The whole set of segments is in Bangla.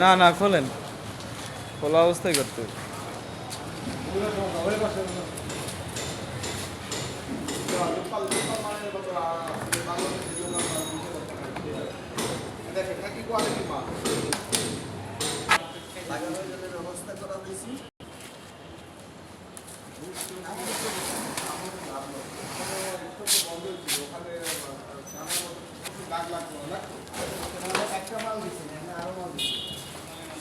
না না খোলেন। খোলা অবস্থায় করতে একটা মাল দিচ্ছে আরও মাল দিচ্ছে এটা কি এখন আসছে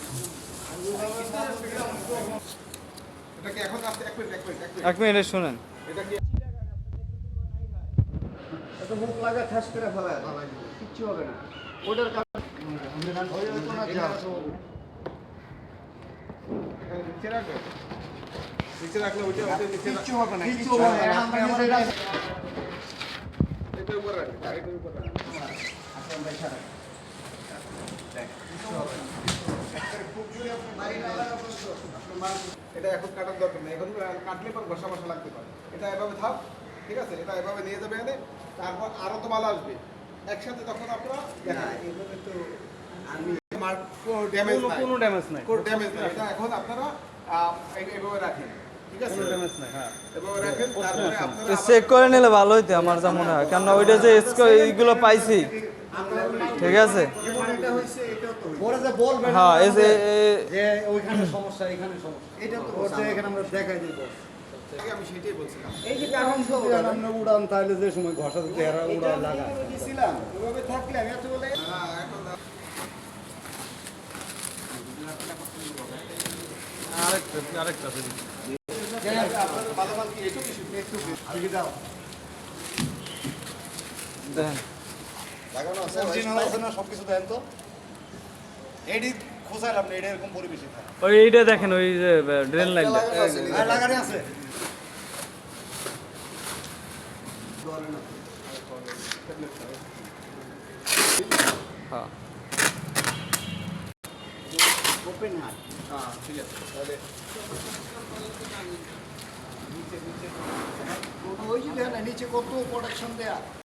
এক মিনিট এক মিনিট এক মিনিট। এক মিনিট শুনেন। এটা কি? এত মুখ লাগা ঠাস করে ফেলায়। কিচ্ছু হবে না। ওটার কারণে এটা এখন কাটার দরকার নেই। এখন কাটলে পর ঘষা মশা লাগতে পারে। এটা এভাবে থাক ঠিক আছে? এটা এভাবে নিয়ে যাবে এনে তারপর আরও তো মাল আসবে। একসাথে তখন আপনারা এভাবে তো আমি কোনো ড্যামেজ নাই কোনো ড্যামেজ নাই। কোনো ড্যামেজ নাই। এটা এখন আপনারা এভাবে রাখেন। ঠিক আছে? কোনো ড্যামেজ নাই হ্যাঁ। এভাবে রাখেন তারপরে আপনারা চেক করে নিলে ভালো হইতো আমার যা মনে হয়। কারণ ওইটা যে এইগুলো পাইছি। ঠিক আছে? হ্যাঁ এই যে যে ওইখানে সমস্যা এখানে সমস্যা। এটা তো হচ্ছে এখানে আমরা দেখাই দিব। আগে আমি সেটাই বলছিলাম। এই যে কারণ তো আমরা উড়ান তাহলে যে সময় ঘষা দিতে উড়ান লাগা থাকলে আমি এত বলে হ্যাঁ আরেকটা আরেকটা দেখেন লাগানো আছে অরিজিনাল আছে না সবকিছু দেন তো। এডি খোঁজাইলাম না এটা এরকম পরিবেশে থাকে। ওই এইটা দেখেন ওই যে ড্রেন লাগানি আছে হ্যাঁ ওপেন হ্যাঁ। ঠিক আছে তাহলে। ওই যে দেখেন নিচে কত প্রোডাকশন দেয়া।